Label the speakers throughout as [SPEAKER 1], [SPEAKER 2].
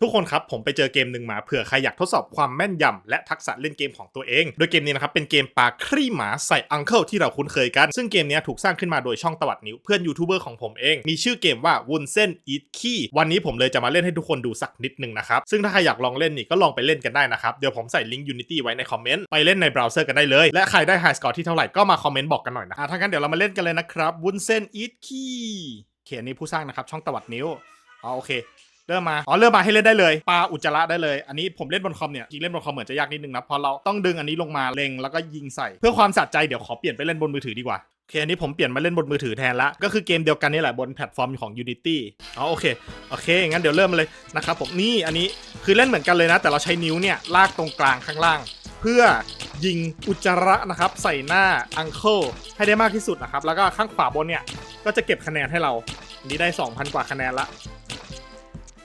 [SPEAKER 1] ทุกคนครับ ผมไปเจอเกมหนึ่งมาเผื่อใครอยากทดสอบความแม่นยำและทักษะเล่นเกมของตัวเอง โดยเกมนี้นะครับ เป็นเกมปลาครี่หมาใส่อังเคิลที่เราคุ้นเคยกัน ซึ่งเกมนี้ถูกสร้างขึ้นมาโดยช่องตวัดนิ้วเพื่อนยูทูบเบอร์ของผมเอง มีชื่อเกมว่าวุ้นเส้นอีทขี้วันนี้ผมเลยจะมาเล่นให้ทุกคนดูสักนิดหนึ่งนะครับ ซึ่งถ้าใครอยากลองเล่นนี่ก็ลองไปเล่นกันได้นะครับ เดี๋ยวผมใส่ลิงก์ Unity ไว้ในคอมเมนต์ไปเล่นในเบราว์เซอร์กันได้เลยและใครได้ไฮสกอร์ที่เท่าไหร่ก็มาคอมเมนต์บอกกันหน่อยนะอะถ้างั้นเดี๋ยวเรามาเล่นกันเลยนะครับวุ้นเส้นอีทขี้เขียนนี้ผู้สร้างนะครับช่องตวัดนิ้วอ๋อโอเค เริ่มมาอ๋อเริ่มมาให้เล่นได้เลยปลาอุจจาระได้เลย อันนี้ผมเล่นบนคอมเนี่ยจริงเล่นบนคอมเหมือนจะยากนิดนึงนะเพราะเราต้องดึงอันนี้ลงมาเล็งแล้วก็ยิงใส่เพื่อความสะใจเดี๋ยวขอเปลี่ยนไปเล่นบนมือถือดีกว่าโอเคอันนี้ผมเปลี่ยนมาเล่นบนมือถือแทนละ ก็คือเกมเดียวกันนี่แหละบนแพลตฟอร์มของ Unity อ๋อโอเค โอเค งั้นเดี๋ยวเริ่มเลยนะครับผมนี่อันนี้คือเล่นเหมือนกันเลยนะ แต่เราใช้นิ้วเนี่ยลากตรงกลางข้างล่าง เพื่อยิงอุจจาระนะครับ ใส่หน้าอังเคิลให้ได้มากที่สุดนะครับ แล้วก็ข้างขวาบนเนี่ย ก็จะเก็บคะแนนให้เราอันนี้ได้ 2,000 กว่าคะแนนละ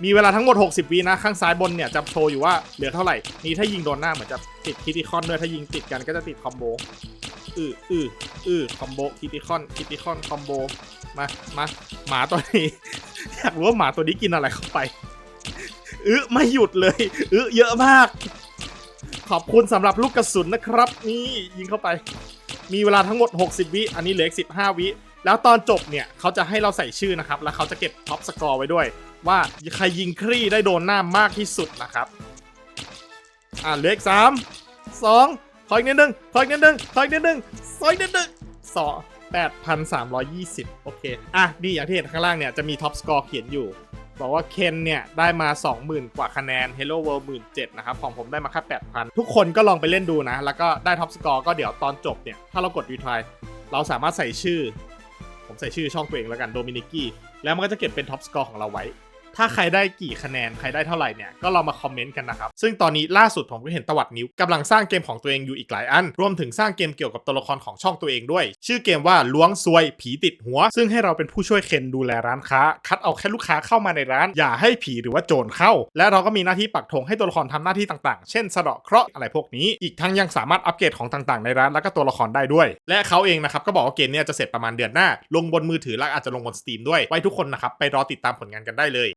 [SPEAKER 1] มีเวลาทั้งหมด 60 วินะ ข้างซ้ายบนเนี่ยจะโชว์อยู่ว่าเหลือเท่าไหร่ นี่ถ้ายิงโดนหน้าเหมือนจะติดคิติคอนด้วย ถ้ายิงติดกันก็จะติดคอมโบ อืออืออือคอมโบคิติคอนคิติคอนคอมโบ มา มา หมาตัวนี้ อยากรู้ว่าหมาตัวนี้กินอะไรเข้าไป อื้อไม่หยุดเลย อื้อเยอะมาก ขอบคุณสำหรับลูกกระสุนนะครับ นี่ยิงเข้าไป มีเวลาทั้งหมด 60 วิ อันนี้เหลืออีก15 วิ แล้วตอนจบเนี่ยเขาจะให้เราใส่ชื่อนะครับ แล้วเขาจะเก็บท็อปสกอร์ไว้ด้วย ว่าใครยิงครี่ได้โดนหน้ามากที่สุดนะครับ อ่าเลืออีกสามสองขออีกนิดนึงขออีกนิดนึงขออีกนิดนึงขออีกนิดนึงสองแปดพันสามร้อยยี่สิบโอเค อะนี่อย่างที่เห็นข้างล่างเนี่ยจะมีท็อปสกอร์เขียนอยู่ บอกว่าเคนเนี่ยได้มา 20,000 กว่าคะแนน Hello World 17,000นะครับ ของผมได้มาแค่8,000 ทุกคนก็ลองไปเล่นดูนะ แล้วก็ได้ท็อปสกอร์ก็เดี๋ยวตอนจบเนี่ย ถ้าเรากดรีทายเราสามารถใส่ชื่อ ผมใส่ชื่อช่องตัวเองแล้วกันโดมินิกี้แล้วมันก็จะเก็บเป็นท็อปสกอร์ของเราไว้ ถ้าใครได้กี่คะแนนใครได้เท่าไหร่เนี่ยก็ลองมาคอมเมนต์กันนะครับ ซึ่งตอนนี้ล่าสุดผมก็เห็นตวัดนิ้วกำลังสร้างเกมของตัวเองอยู่อีกหลายอัน รวมถึงสร้างเกมเกี่ยวกับตัวละครของช่องตัวเองด้วย ชื่อเกมว่าล้วงซวยผีติดหัว ซึ่งให้เราเป็นผู้ช่วยเคนดูแลร้านค้า คัดเอาแค่ลูกค้าเข้ามาในร้าน อย่าให้ผีหรือว่าโจรเข้า และเราก็มีหน้าที่ปักธงให้ตัวละครทำหน้าที่ต่างๆ เช่นสะเดาะเคราะห์อะไรพวกนี้ อีกทั้งยังสามารถอัปเกรดของต่างๆ ในร้านแล้วก็ตัวละครได้ด้วย และเขาเองนะครับก็บอกว่าเกมนี้จะเสร็จประมาณเดือนหน้า ลงบนมือถือและอาจจะลงบนสตรีมด้วยไว้ทุกคนนะครับไปรอติดตามผลงานกันได้เลย